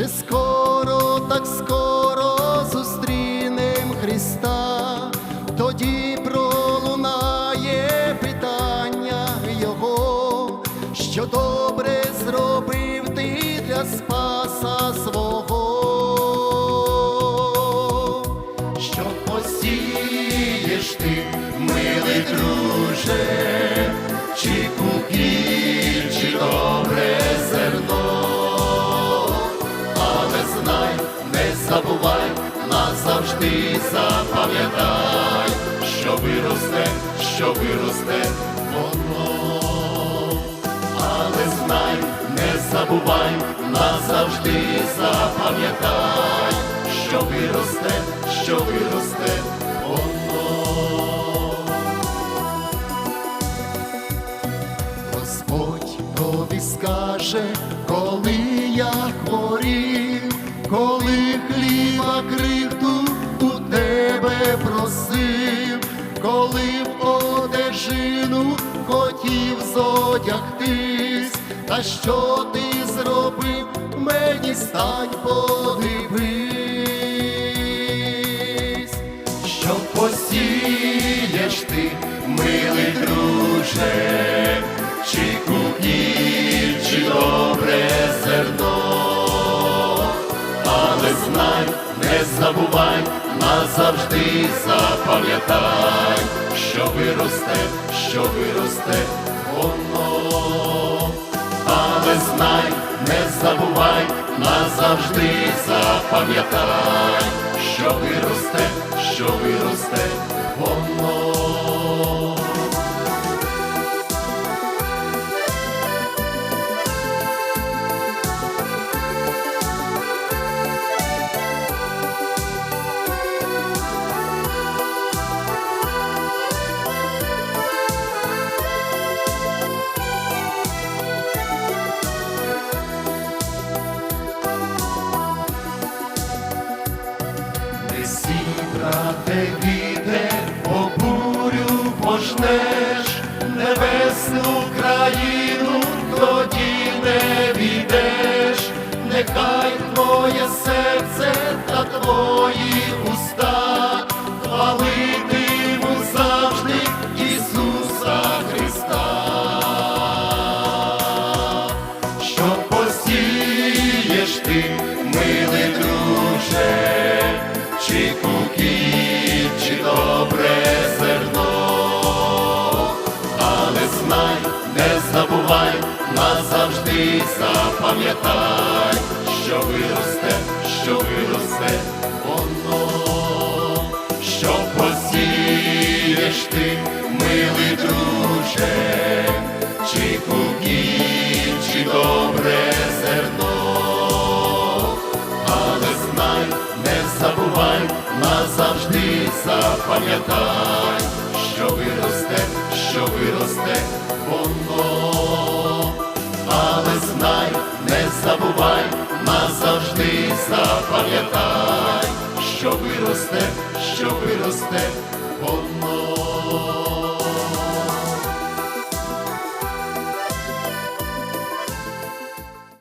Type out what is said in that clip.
вже скоро, так скоро зустрінем Христа, тоді пролунає питання Його, що добре зробив ти для Спаса свого, що посієш ти, милий друже, чи назавжди запам'ятай, що виросте, що виросте воно, але знай, не забувай, назавжди запам'ятай, що виросте, що виросте воно. Господь тобі скаже, коли я хворів, коли тебе просив, коли в одежину хотів зодягтись, та що ти зробив, мені стань подивись, що посієш ти, милий друже, чи купіль, чи добре зерно, але знай, не забувай, назавжди запам'ятай, що виросте, що виросте воно, але знай, не забувай, назавжди запам'ятай, що виросте, що виросте воно. Брате, вітер, по бурю пожнеш, небесну країну тоді не війдеш, нехай твоє серце та твої уста хвалитимуть завжди Ісуса Христа. Що посієш ти, милий друже, чи кукіль, забувай, назавжди запам'ятай, що виросте, що виросте воно, що посієш ти, милий друже, чи кукіль, чи добре зерно, але знай, не забувай, назавжди запам'ятай, назавжди